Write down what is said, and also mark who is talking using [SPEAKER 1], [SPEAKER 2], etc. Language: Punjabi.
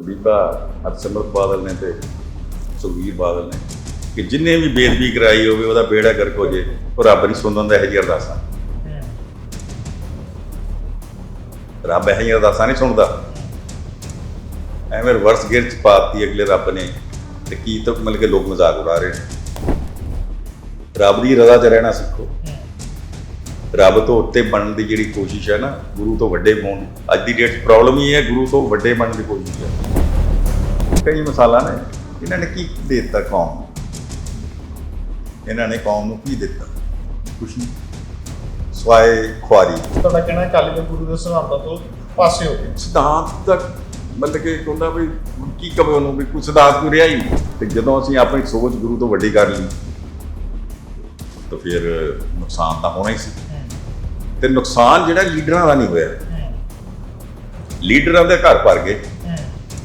[SPEAKER 1] ਬੀਬਾ ਹਰਸਿਮਰਤ ਬਾਦਲ ਨੇ ਤੇ ਸੁਖਬੀਰ ਬਾਦਲ ਨੇ ਕਿ ਜਿੰਨੇ ਵੀ ਬੇਦਬੀ ਕਰਾਈ ਹੋਵੇ, ਉਹਦਾ ਬੇੜਾ ਗਰਕ ਹੋ ਜੇ, ਉਹ ਰੱਬ ਨਹੀਂ ਸੁਣਦਾ ਹੁੰਦਾ, ਇਹ ਜਿਹੀ ਅਰਦਾਸਾਂ। ਰੱਬ ਇਹ ਜਿਹੀਆਂ ਅਰਦਾਸਾਂ ਨਹੀਂ ਸੁਣਦਾ। ਐਵੇਂ ਰਿਵਰਸ ਗੇਅਰ ਚ ਪਾਤੀ ਅਗਲੇ ਰੱਬ ਨੇ, ਤੇ ਕੀ ਤੋਂ ਮਿਲ ਕੇ ਲੋਕ ਮਜ਼ਾਕ ਉਡਾ ਰਹੇ ਨੇ। ਰੱਬ ਦੀ ਰਜ਼ਾ 'ਚ ਰਹਿਣਾ ਸਿੱਖੋ। ਰੱਬ ਤੋਂ ਉੱਤੇ ਬਣਨ ਦੀ ਜਿਹੜੀ ਕੋਸ਼ਿਸ਼ ਹੈ ਨਾ ਗੁਰੂ ਤੋਂ ਵੱਡੇ ਹੋਣ ਅੱਜ ਦੀ ਡੇਟ ਪ੍ਰੋਬਲਮ ਹੀ ਹੈ ਗੁਰੂ ਤੋਂ ਵੱਡੇ ਬਣਨ ਦੀ ਕੋਸ਼ਿਸ਼ ਹੈ। ਕਈ ਮਿਸਾਲਾਂ ਨੇ ਇਹਨਾਂ ਨੇ ਕੀ ਦੇ ਦਿੱਤਾ ਕੌਮ ਨੂੰ? ਇਹਨਾਂ ਨੇ ਕੌਮ ਨੂੰ ਕੀ ਦਿੱਤਾ? ਕੁਛ ਨਹੀਂ। ਸਵਾਏ ਖੁਆਰੀ।
[SPEAKER 2] ਤੁਹਾਡਾ ਕਹਿਣਾ ਹੈ ਅਕਾਲੀ ਦਲ ਗੁਰੂ ਦੇ ਸਿਧਾਂਤਾਂ ਤੋਂ ਪਾਸੇ ਹੋ ਗਏ
[SPEAKER 1] ਸਿਧਾਂਤ ਤੱਕ ਮਤਲਬ ਕਿ ਕਹਿੰਦਾ ਵੀ ਹੁਣ ਕੀ ਕਵੇ ਉਹਨੂੰ ਵੀ ਕੋਈ ਸਿਧਾਂਤ ਕੋਈ ਰਿਹਾ ਹੀ ਤੇ ਜਦੋਂ ਅਸੀਂ ਆਪਣੀ ਸੋਚ ਗੁਰੂ ਤੋਂ ਵੱਡੀ ਕਰ ਲਈ ਤਾਂ ਫਿਰ ਨੁਕਸਾਨ ਤਾਂ ਹੋਣਾ ਹੀ ਸੀ। ਤੇ ਨੁਕਸਾਨ ਜਿਹੜਾ ਲੀਡਰਾਂ ਦਾ ਨਹੀਂ ਹੋਇਆ। ਲੀਡਰਾਂ ਦੇ ਘਰ ਭਰ ਗਏ।